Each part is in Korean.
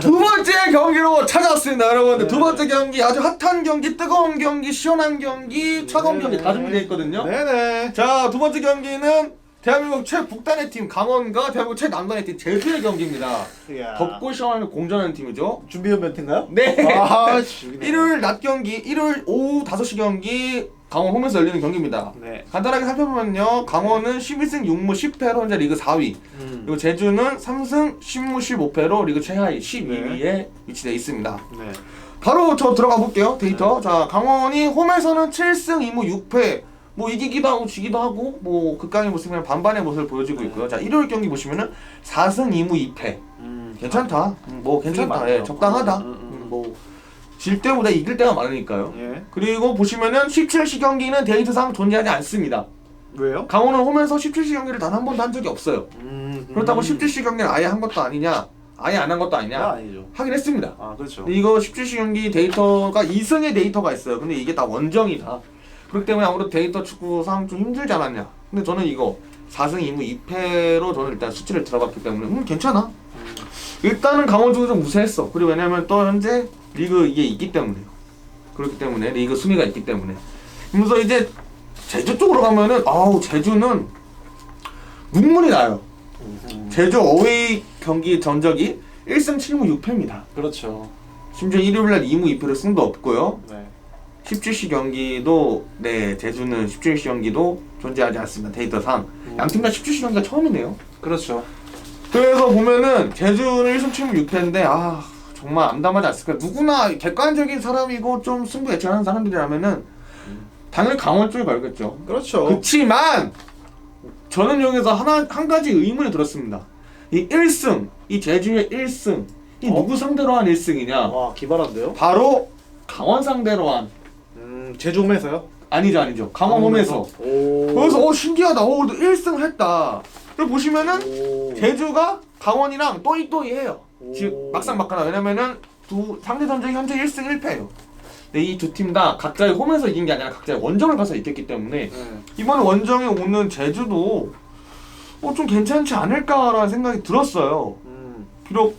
두 번째 경기로 찾아왔습니다, 여러분들. 네. 두 번째 경기 아주 핫한 경기, 뜨거운 경기, 시원한 경기, 차가운 네. 경기 다 준비되어 있거든요. 네네. 자, 두 번째 경기는 대한민국 최북단의 팀 강원과 대한민국 최남단의 팀 제주의 경기입니다. 이야. 덥고 시원하게 공전하는 팀이죠. 준비한 멘트인가요? 네. 아, 죽이네. 일요일 낮 경기, 일요일 오후 5시 경기 강원 홈에서 열리는 경기입니다. 네. 간단하게 살펴보면요. 강원은 11승 6무 10패로 현재 리그 4위. 음. 그리고 제주는 3승 10무 15패로 리그 최하위 12위에 위치되어 있습니다. 네. 바로 저 들어가 볼게요. 데이터. 자, 강원이 홈에서는 7승 2무 6패. 뭐 이기기도 하고 지기도 하고 뭐 극강의 모습이랑 반반의 모습을 보여주고 있고요. 자, 일요일 경기 보시면은 4승 2무 2패. 음. 괜찮다. 음, 뭐 괜찮다. 많네요. 예, 적당하다. 음, 음, 음. 음, 뭐 질 때보다 이길 때가 많으니까요. 예. 그리고 보시면은 17시 경기는 데이트상 존재하지 않습니다. 왜요? 강원은 홈에서 17시 경기를 단 한 번도 한 적이 없어요. 음. 그렇다고 음. 17시 경기는 아예 한 것도 아니냐? 아예 안 한 것도 아니냐? 아, 아니죠. 하긴 했습니다. 아, 그렇죠. 근데 이거 17시 경기 데이터가 2승의 데이터가 있어요. 근데 이게 다 원정이다. 그렇기 때문에 아무래도 데이터 축구상 좀 힘들지 않았냐. 근데 저는 이거 4승 2무 2패로 저는 일단 수치를 들어갔기 때문에 음 괜찮아. 일단은 강원 쪽이 좀 우세했어. 그리고 왜냐면 또 현재 리그 이게 있기 때문에요. 그렇기 때문에 리그 순위가 있기 때문에. 그래서 이제 제주 쪽으로 가면은 아우 제주는 눈물이 나요. 음. 제주 어웨이 경기 전적이 1승 7무 6패입니다. 그렇죠. 심지어 일요일날 2무 2패로 승도 없고요. 네. 17시 경기도 네 제주는 17시 경기도 존재하지 않습니다. 데이터상 음. 양팀 다 17시 경기가 처음이네요. 그렇죠. 그래서 보면은 제주는 1승 7무 6패인데 아 정말 암담하지 않습니까? 누구나 객관적인 사람이고 좀 승부 예측하는 사람들이라면은 당연히 강원 쪽에 걸겠죠. 그렇죠. 그렇지만 저는 여기서 하나 한 가지 의문이 들었습니다. 이 1승, 이 제주의 1승, 이 어? 누구 상대로 한 1승이냐? 와, 기발한데요? 바로 강원 상대로 한 음, 제주 홈에서요? 아니죠 아니죠 강원 홈에서 오. 그래서 어 신기하다 어 그래도 1승 했다 그리고 보시면은 오. 제주가 강원이랑 또이또이 해요 오. 지금 막상 막하나 왜냐면은 두 상대 전적이 현재 1승 1패예요 근데 이 두 팀 다 각자의 홈에서 이긴 게 아니라 각자의 원정을 가서 이겼기 때문에 네. 이번 원정에 오는 제주도 어, 좀 괜찮지 않을까라는 생각이 들었어요 음. 비록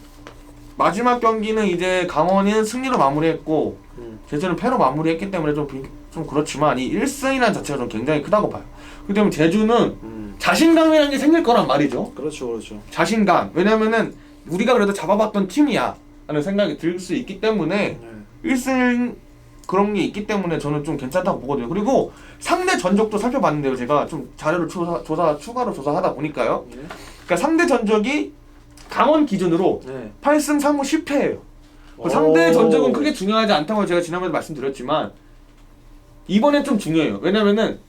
마지막 경기는 이제 강원이 승리로 마무리했고 음. 제주는 패로 마무리했기 때문에 좀, 비- 좀 그렇지만 이 1승이라는 자체가 좀 굉장히 크다고 봐요. 그렇기 때문에 제주는 음. 자신감이라는 게 생길 거란 말이죠. 그렇죠, 그렇죠. 자신감. 왜냐면은 우리가 그래도 잡아봤던 팀이야. 라는 생각이 들 수 있기 때문에 네. 1승 그런 게 있기 때문에 저는 좀 괜찮다고 보거든요. 그리고 상대 전적도 살펴봤는데요. 제가 좀 자료를 조사, 조사 추가로 조사하다 보니까요. 네. 그러니까 상대 전적이 강원 기준으로 네. 8승 3무 10패예요. 그 상대 오. 전적은 크게 중요하지 않다고 제가 지난번에 말씀드렸지만 이번엔 좀 중요해요. 왜냐면은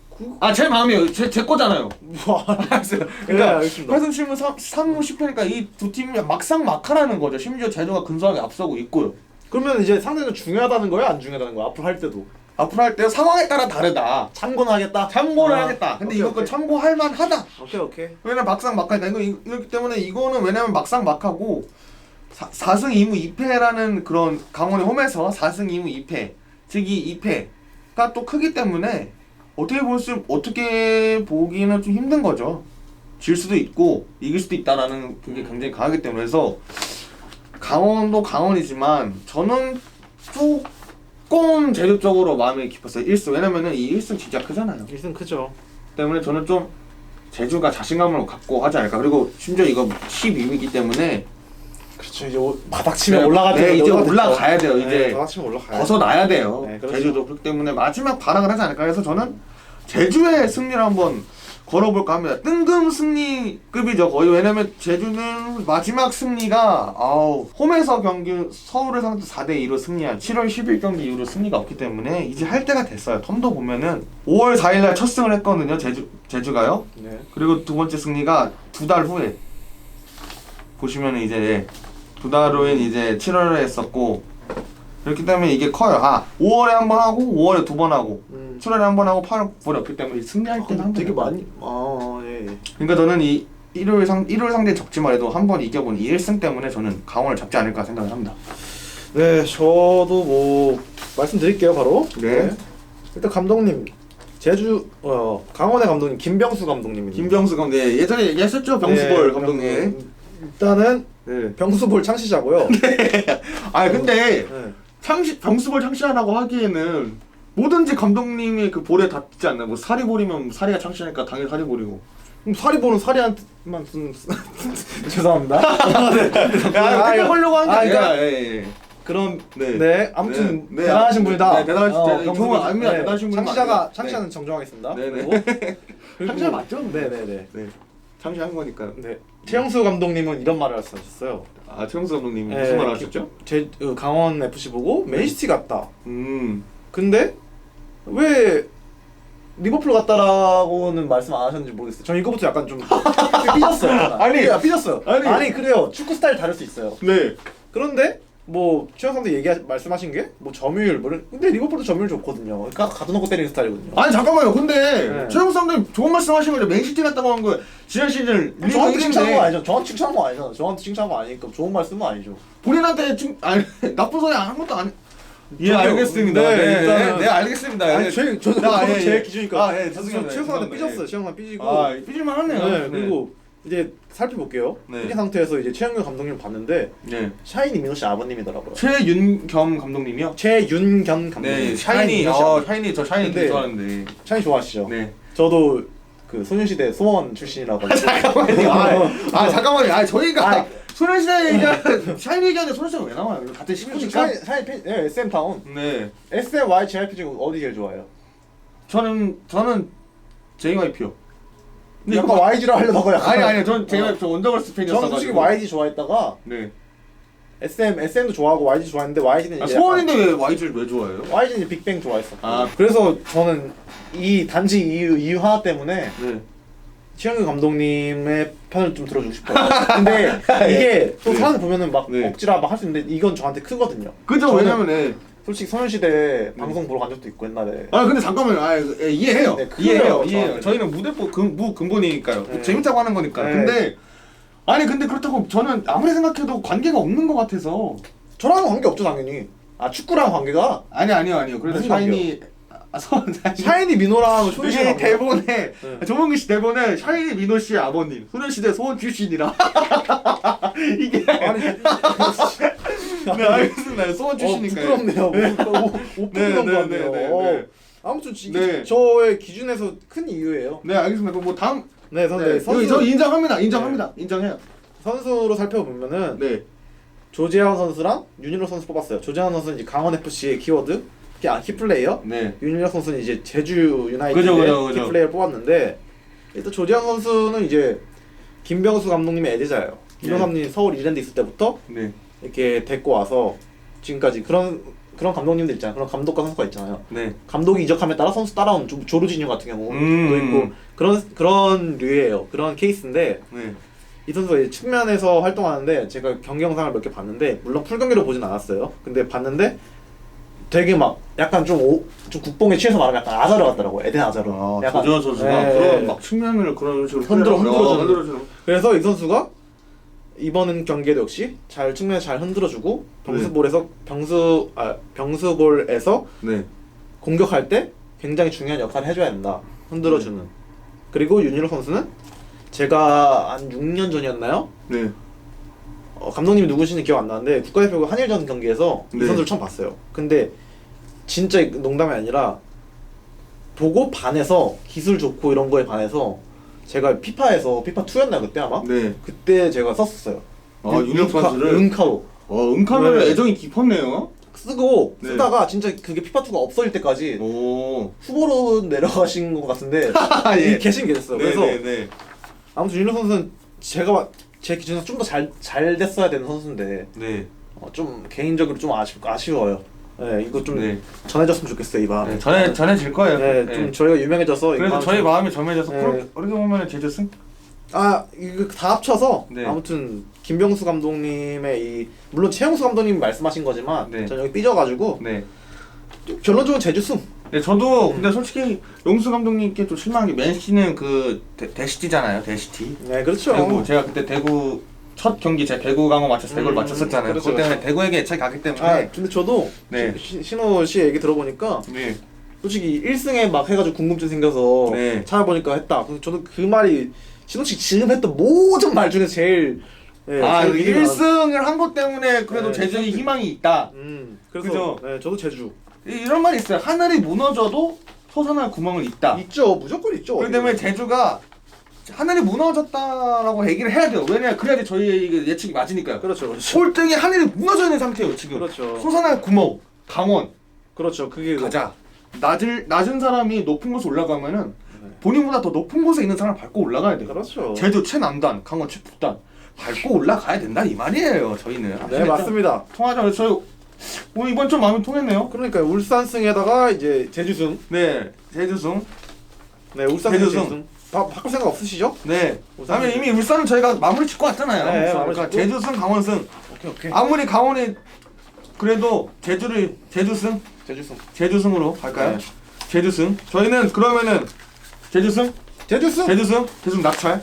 아 제 마음이에요. 제, 제 거잖아요. 와. 알았어요. 네, 그러니까 알겠습니다. 8승 7무 3, 무 10패니까 이 두 팀이 막상 막하라는 거죠. 심지어 제주가 근소하게 앞서고 있고요. 그러면 이제 상대는 중요하다는 거야, 안 중요하다는 거야? 앞으로 할 때도 앞으로 할 때 상황에 따라 다르다. 참고는 하겠다. 참고를 아, 하겠다. 근데 오케이, 이건 오케이. 참고할 만하다. 오케이, 오케이. 왜냐면 막상 막하니까 이거 이- 이렇기 때문에 이거는 왜냐면 막상 막하고 4, 승 2무 2패라는 그런 강원의 홈에서 4승 2무 2패 즉이 2패가 또 크기 때문에 어떻게 볼 수 어떻게 보기는 좀 힘든 거죠. 질 수도 있고 이길 수도 있다라는 게 굉장히 강하기 때문에 그래서 강원도 강원이지만 저는 조금 제도적으로 마음이 깊었어요. 1승 왜냐면은 이 1승 진짜 크잖아요. 1승 크죠. 때문에 저는 좀 제주가 자신감을 갖고 하지 않을까. 그리고 심지어 이거 12위이기 때문에 그렇죠. 이제 오- 바닥 치면 네, 올라가야 네, 이제 올라가야 돼요. 네, 이제 바닥 치면 올라가야 벗어나야 돼요. 네, 그렇죠. 제주도 그렇기 때문에 마지막 발악을 하지 않을까 해서 저는 제주의 승리를 한번 걸어볼까 합니다. 뜬금 승리급이죠 거의 왜냐면 제주는 마지막 승리가 아우 홈에서 경기 서울을 상대 4대 2로 승리한 7월 10일 경기 이후로 승리가 없기 때문에 이제 할 때가 됐어요. 텀도 보면은 5월 4일 날 첫 승을 했거든요. 제주 제주가요. 네. 그리고 두 번째 승리가 두 달 후에 보시면 이제 두달 후엔 이제 7월에 했었고 그렇기 때문에 이게 커요. 아 5월에 한 번 하고 5월에 두 번 하고 음. 7월에 한 번 하고 8월 9월에 없기 때문에 승리할 때는 아, 한 되게 번. 많이 아, 예. 예. 그러니까 저는 이 일요일 상 일요일 상대 적지만 해도 한 번 이겨본 이 1승 때문에 저는 강원을 잡지 않을까 생각을 합니다. 네, 저도 뭐 말씀드릴게요, 바로. 네. 일단 감독님 제주 어 강원의 감독님 김병수 감독님입니다. 김병수 감독 네, 예전에 얘기했었죠 병수벌 네, 감독님. 일단은 네. 병수볼 창시자고요. 아 근데 네. 창시 병수볼 창시하라고 하기에는 뭐든지 감독님이 그 볼에 닿지 않나 뭐 사리볼이면 사리가 창시하니까 당연히 사리볼이고 그럼 사리볼은 사리한테만 쓴 죄송합니다. 야 이거 하려고 한게 아, 아니라 그러니까 예, 예. 그럼 네. 네, 아무튼 네, 네, 대단하신 아, 분이다. 네, 대단하신- 어, 대- 병수볼. 정말 아닙니다. 대단하신 분은 창시자가 맞아요. 창시자는 정정하겠습니다. 네, 네. 그리고 창시자 맞죠? 네네네. 네 창시한 거니까 네. 최영수 감독님은 이런 말을 하셨어요. 아 최영수 감독님이 네, 무슨 말 기- 하셨죠? 제 어, 강원 FC 보고 맨시티 갔다. 음 근데 왜 리버풀 갔다라고는 말씀 안 하셨는지 모르겠어요. 전 이거부터 약간 좀 삐졌어요. 아니, 야, 삐졌어요. 아니. 아니, 그래요. 축구 스타일 다를 수 있어요. 네. 그런데 뭐 최영 선수 얘기 말씀하신 게 뭐 점유율 뭐 이런- 근데 리버풀도 점유율 좋거든요. 그러니까 가둬놓고 때리는 스타일이거든요. 아니 잠깐만요. 근데 네. 최영수 감독님 좋은 말씀하신 거죠. 맨시티 갔다고 한거 지난 시즌 리그 저한테 칭찬한 거 아니죠? 저한테 칭찬한 거 아니잖아. 저한테 칭찬한 거 아니니까 좋은 말씀은 아니죠. 본인한테 칭 아니 나쁜 소리 한 것도 아니. 예 저기요. 알겠습니다. 네, 네, 네, 일단은- 네, 알겠습니다. 아니 예. 제 저도 아, 예, 제 예. 기준이니까. 아, 예, 죄송합니다. 최영 선수 죄송합니다. 삐졌어요. 예. 최영 선수 삐지고. 아 삐질만 하네요. 네, 그리고 이제 살펴볼게요. 네. 이 상태에서 이제 최영규 감독님 봤는데 네. 샤이니 민호 씨 아버님이더라고요. 최윤겸 감독님이요. 최윤견 감독님. 네, 샤이니. 민호 씨 어, 아버님. 샤이니 저 샤이니 근데- 좋아하는데. 샤이니 좋아하시죠? 네. 저도 그 소녀시대 소원 출신이라고. 잠깐만요. 아, 아 잠깐만요. 아 저희가 아, 소녀시대 얘기하는 샤이니 얘기하는데 소녀시대 왜 나와요? 같은 식구니까. 샤이니 샤이니 팬- 네, SM 타운. 네. SMY JYP 중 어디 제일 좋아해요? 저는 저는 JYP요. 근데 약간 이거 YG로 하려다가 약간 아니 아니 전 JYP 저 원더걸스 팬이었어 저는 솔직히. YG 좋아했다가 네. SM SM도 좋아하고 YG 좋아했는데 YG는 아, 이제 소원인데 왜 YG를 왜 좋아해요? YG는 빅뱅 좋아했었고. 아. 그래서 저는 이 단지 이유 이유 하나 때문에 네. 최영규 감독님의 편을 좀 들어주고 싶어요. 근데 이게 또 사람 보면은 막 네. 억지라 막할 수 있는데 이건 저한테 크거든요. 그죠 저는 왜냐면 네. 솔직히 소녀시대 방송 보러 간 적도 있고 옛날에. 아 근데 잠깐만요. 아 예, 이해해요. 네, 크죠, 이해해요. 이해해요. 저희는 무대포 근, 무 근본이니까요. 네. 재밌다고 하는 거니까. 네. 근데 아니 근데 그렇다고 저는 아무리 생각해도 관계가 없는 것 같아서. 저랑은 관계 없죠 당연히. 아 축구랑 관계가 아니 아니요 아니요. 무슨 샤이니 아, 선 샤이니 민호랑 소녀시대 이게 대본에 네. 조문기 씨 대본에 샤이니 민호 씨의 아버님 소녀시대 소원 출신이라 이게 아니 네 알겠습니다 소원 어, 출신이니까요 부끄럽네요. 못 네, 부끄러운 네, 것 네, 같네요. 네, 어. 네. 아무튼 이게 네. 저의 기준에서 큰 이유예요. 네 알겠습니다 그럼 뭐 다음 네, 선배 네, 선수 저 인정합니다 인정합니다 인정해요 선수로 살펴보면은 네 조재환 선수랑 윤일호 선수 뽑았어요. 조재환 선수는 이제 강원 FC의 키워드, 키, 아, 키플레이어. 네. 윤일호 선수는 이제 제주 유나이티드의 그죠. 키플레이어 뽑았는데 일단 조재환 선수는 이제 김병수 감독님의 애제자예요. 김병수 네. 감독님 서울 이랜드 있을 때부터 네. 이렇게 데리고 와서 지금까지 그런 그런 감독님들 있잖아요. 그런 감독과 선수가 있잖아요. 네. 감독이 이적함에 따라 선수 따라온 조- 조르지뉴 같은 경우도 음. 있고 그런 그런 류예요. 그런 케이스인데 네. 이 선수가 측면에서 활동하는데 제가 경기 영상을 몇 개 봤는데 물론 풀 경기로 보진 않았어요. 근데 봤는데 되게 막 약간 좀, 오, 좀 국뽕에 취해서 말하면 약간 아자르 같더라고. 에덴 아자르. 아, 약간 조재환 선수가 네. 그런 막 측면을 그런 식으로 흔들어. 하고, 흔들어 주는. 그래서 이 선수가 이번 경기에도 역시 잘 측면에 잘 흔들어주고 병수볼에서 병수 아 병수볼에서 네. 공격할 때 굉장히 중요한 역할을 해줘야 된다. 흔들어주는. 그리고 윤일호 선수는 제가 한 6년 전이었나요? 네. 어, 감독님이 누구신지 기억 안 나는데 국가대표 한일전 경기에서 이 네. 선수를 처음 봤어요. 근데 진짜 농담이 아니라 보고 반해서 기술 좋고 이런 거에 반해서 제가 피파에서 피파 2였나 그때 아마 네. 그때 제가 썼었어요. 아, 윤혁 선수를 은카로 어, 은카면 네. 애정이 깊었네요. 쓰고 네. 쓰다가 진짜 그게 피파 2가 없어질 때까지 오. 후보로 내려가신 것 같은데 예. 계신 게 됐어요. 네, 그래서 네, 네. 아무튼 윤호 선수는 제가 봐- 제 기준에서 좀 더 잘 잘 됐어야 되는 선수인데 네. 어, 좀 개인적으로 좀 아쉬, 아쉬워요. 네, 이거 좀 네. 전해졌으면 좋겠어요 이 마음. 네, 전해 전해질 거예요. 네, 좀 저희가 유명해져서 이 그래서 마음 저희 좀- 마음이 점해져서 네. 그렇게 어떻게 보면 제주 승. 아 이거 다 합쳐서 네. 아무튼 김병수 감독님의 이 물론 최영수 감독님 말씀하신 거지만 네. 전 여기 삐져가지고 네. 결론적으로 제주 승. 네, 저도 근데 솔직히 용수 감독님께 좀 실망한 게 맨시티는 그 대, 대시티잖아요, 대시티. 네 그렇죠. 대구 제가 그때 대구 첫 경기 제 배구 강호 맞춰서 대구를 음, 맞췄었잖아요. 그렇죠, 그것 때문에 대구에게 애착이 가기 때문에. 아 근데 저도 네. 시- 신호 씨 얘기 들어보니까 네. 솔직히 1승에 막 해가지고 궁금증 생겨서 네. 찾아보니까 했다. 저도 그 말이 신호 씨 지금 했던 모든 말 중에 제일 네, 아 제일 미리 1승을 한 것 때문에 그래도 네, 제주에. 희망이 있다. 음 그래서 그죠? 네 저도 제주 이- 이런 말이 있어요. 하늘이 무너져도 솟아날 구멍은 있다. 있죠 무조건 있죠. 그렇기 때문에 제주가 하늘이 무너졌다라고 얘기를 해야 돼요. 왜냐 그래야지 저희 이게 예측이 맞으니까요. 그렇죠 그렇죠 꼴등이 하늘이 무너져 있는 상태예요 지금. 그렇죠. 솟아날 구멍 강원 그렇죠 그게 가자. 낮을 낮은 사람이 높은 곳에 올라가면은 네. 본인보다 더 높은 곳에 있는 사람을 밟고 올라가야 돼요. 그렇죠. 제주 최남단, 강원 최북단 밟고 올라가야 된다 이 말이에요. 저희는. 네 아시겠죠? 맞습니다. 그래서 저희 오늘 이번 좀 마음이 통했네요. 그러니까 울산승에다가 이제 제주승 네, 제주승. 네 울산 제주승. 제주승 바, 바꿀 생각 없으시죠? 네. 울산 다음에 이미 울산은 저희가 마무리 짓고 왔잖아요. 네, 그래서 마무리 그러니까 짓고. 제주승, 강원승. 오케이 오케이 아무리 강원이 그래도 제주를 제주승, 제주승 제주승으로 갈까요? 네. 제주승. 저희는 그러면은 제주승, 제주승 제주승, 제주승 낙찰.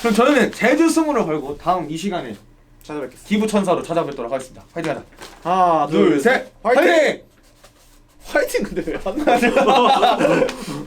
그럼 저희는 제주승으로 걸고 다음 이 시간에 찾아뵙겠습니다. 기부천사로 찾아뵙도록 하겠습니다. 화이팅하자. 하나 둘, 셋, 화이팅! 화이팅! 화이팅 근데 왜안 나죠?